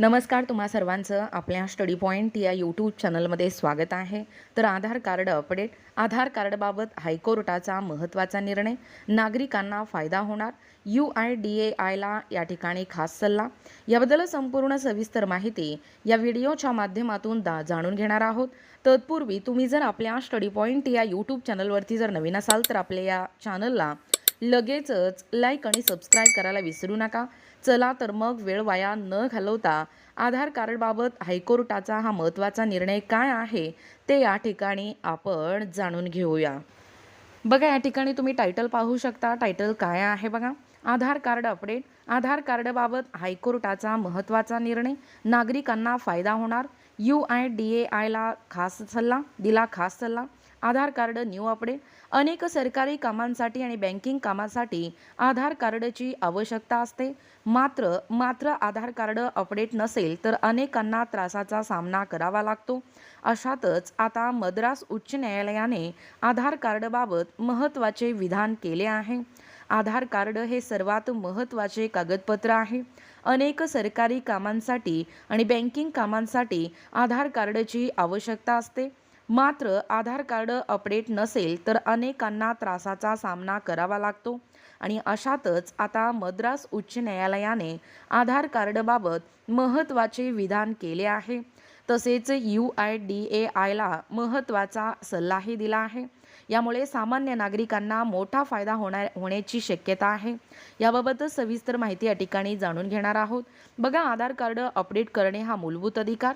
नमस्कार तुम्हा सर्वांचं आपल्या स्टडी पॉईंट या यूट्यूब चॅनलमध्ये स्वागत आहे. तर आधार कार्ड अपडेट आधार कार्डबाबत हायकोर्टाचा महत्त्वाचा निर्णय नागरिकांना फायदा होणार यू आय डी ए आयला या ठिकाणी खास सल्ला. याबद्दल संपूर्ण सविस्तर माहिती या व्हिडिओच्या माध्यमातून दा जाणून घेणार आहोत. तत्पूर्वी तुम्ही जर आपल्या स्टडी पॉईंट या यूट्यूब चॅनलवरती जर नवीन असाल तर आपल्या या चॅनलला लगेचच लाईक आणि सबस्क्राईब करायला विसरू नका. चला तर मग वेळ वाया न घालवता आधार कार्डबाबत हायकोर्टाचा हा महत्त्वाचा निर्णय काय आहे ते या ठिकाणी आपण जाणून घेऊया. बघा या ठिकाणी तुम्ही टायटल पाहू शकता. टायटल काय आहे बघा? आधार कार्ड अपडेट आधार कार्डबाबत हायकोर्टाचा महत्त्वाचा निर्णय. नागरिकांना फायदा होणार. यू आय डी ए आयला खास सल्ला दिला खास सल्ला. Aadhaar card new update. अनेक सरकारी कामांसाठी आणि बँकिंग कामासाठी आधार कार्डची आवश्यकता असते. मात्र मात्र आधार कार्ड अपडेट नसेल तर अनेकांना त्रासाचा सामना करावा लागतो. अशातच आता मद्रास उच्च न्यायालयाने आधार कार्डबाबत महत्त्वाचे विधान केले आहे. आधार कार्ड हे सर्वात महत्त्वाचे कागदपत्र आहे. अनेक सरकारी कामांसाठी आणि बँकिंग कामांसाठी आधार कार्डची आवश्यकता असते. मात्र आधार कार्ड अपडेट नसेल तर अनेकांना त्रासाचा सामना करावा लागतो. आणि अशातच आता मद्रास उच्च न्यायालयाने आधार कार्डबाबत महत्त्वाचे विधान केले आहे. तसेच यू आय डी ए आयला महत्त्वाचा सल्लाही दिला आहे. यामुळे सामान्य नागरिकांना मोठा फायदा होणार होण्याची शक्यता आहे. याबाबत सविस्तर माहिती या ठिकाणी जाणून घेणार आहोत. बघा आधार कार्ड अपडेट करणे हा मूलभूत अधिकार.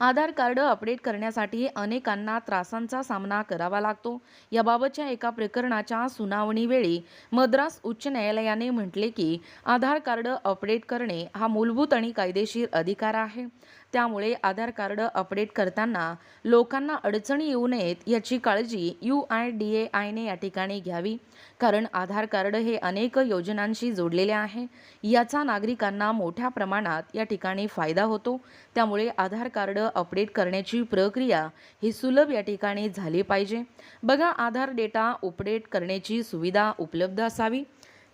आधार कार्ड अपडेट करण्यासाठी अनेकांना त्रासांचा सामना करावा लागतो. याबाबतच्या एका प्रकरणाच्या सुनावणीवेळी मद्रास उच्च न्यायालयाने म्हटले की आधार कार्ड अपडेट करणे हा मूलभूत आणि कायदेशीर अधिकार आहे. त्यामुळे आधार कार्ड अपडेट करताना लोकांना अडचणी येऊ नयेत याची काळजी यू आय डी ए आयने या ठिकाणी घ्यावी. कारण आधार कार्ड हे अनेक योजनांशी जोडलेले आहे. याचा नागरिकांना मोठ्या प्रमाणात या ठिकाणी फायदा होतो. त्यामुळे आधार कार्ड अपडेट करण्याची प्रक्रिया ही सुलभ या ठिकाणी झाली पाहिजे. बघा आधार डेटा अपडेट करण्याची सुविधा उपलब्ध असावी.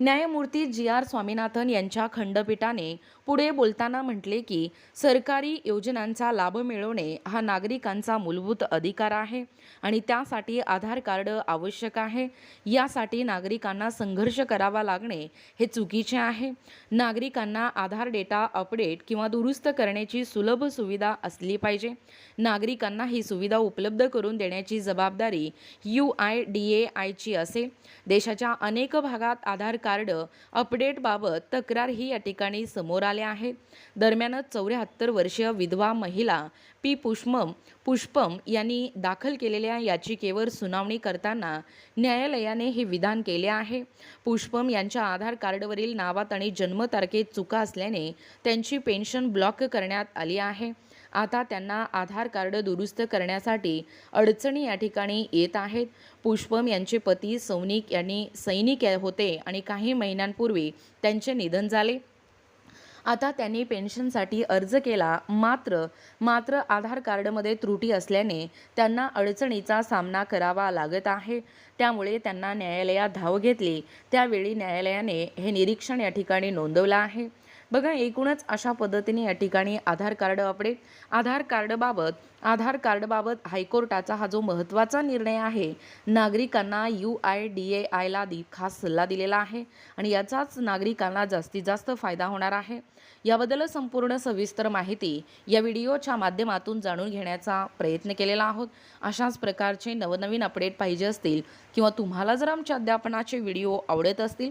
न्यायमूर्ती जी आर स्वामीनाथन यांच्या खंडपीठाने पुढे बोलताना म्हटले की सरकारी योजनांचा लाभ मिळवणे हा नागरिकांचा मूलभूत अधिकार आहे आणि त्यासाठी आधार कार्ड आवश्यक आहे. यासाठी नागरिकांना संघर्ष करावा लागणे हे चुकीचे आहे. नागरिकांना आधार डेटा अपडेट किंवा दुरुस्त करण्याची सुलभ सुविधा असली पाहिजे. नागरिकांना ही सुविधा उपलब्ध करून देण्याची जबाबदारी यू आय डी ए आयची असेल देशाच्या अनेक भागात आधार कार्ड अपडेटबाबत तक्रार ही या ठिकाणी समोर आले आहे. दरम्यानच चौऱ्याहत्तर वर्षीय विधवा महिला पी पुष्पम पुष्पम यांनी दाखल केलेल्या याचिकेवर सुनावणी करताना न्यायालयाने हे विधान केले आहे. पुष्पम यांच्या आधार कार्डवरील नावात आणि जन्मतारखेत चुका असल्याने त्यांची पेन्शन ब्लॉक करण्यात आली आहे. आता त्यांना आधार कार्ड दुरुस्त करण्यासाठी अडचणी या ठिकाणी येत आहेत. पुष्पम यांचे पती सौनिक यांनी सैनिक होते आणि काही महिन्यांपूर्वी त्यांचे निधन झाले. आता त्यांनी पेन्शनसाठी अर्ज केला. मात्र मात्र आधार कार्डमध्ये त्रुटी असल्याने त्यांना अडचणीचा सामना करावा लागत आहे. त्यामुळे त्यांना न्यायालयात धाव घेतली. त्यावेळी न्यायालयाने हे निरीक्षण या ठिकाणी नोंदवलं आहे. बघा एकूणच अशा पद्धतीने या ठिकाणी आधार कार्ड अपडेट आधार कार्डबाबत आधार कार्डबाबत हायकोर्टाचा हा जो महत्त्वाचा निर्णय आहे नागरिकांना यू आय डी ए आयला दि खास सल्ला दिलेला आहे आणि याचाच नागरिकांना जास्तीत जास्त फायदा होणार आहे. याबद्दल संपूर्ण सविस्तर माहिती या व्हिडिओच्या माध्यमातून जाणून घेण्याचा प्रयत्न केलेला आहोत. अशाच प्रकारचे नवनवीन अपडेट पाहिजे असतील किंवा तुम्हाला जर आमच्या अध्यापनाचे व्हिडिओ आवडत असतील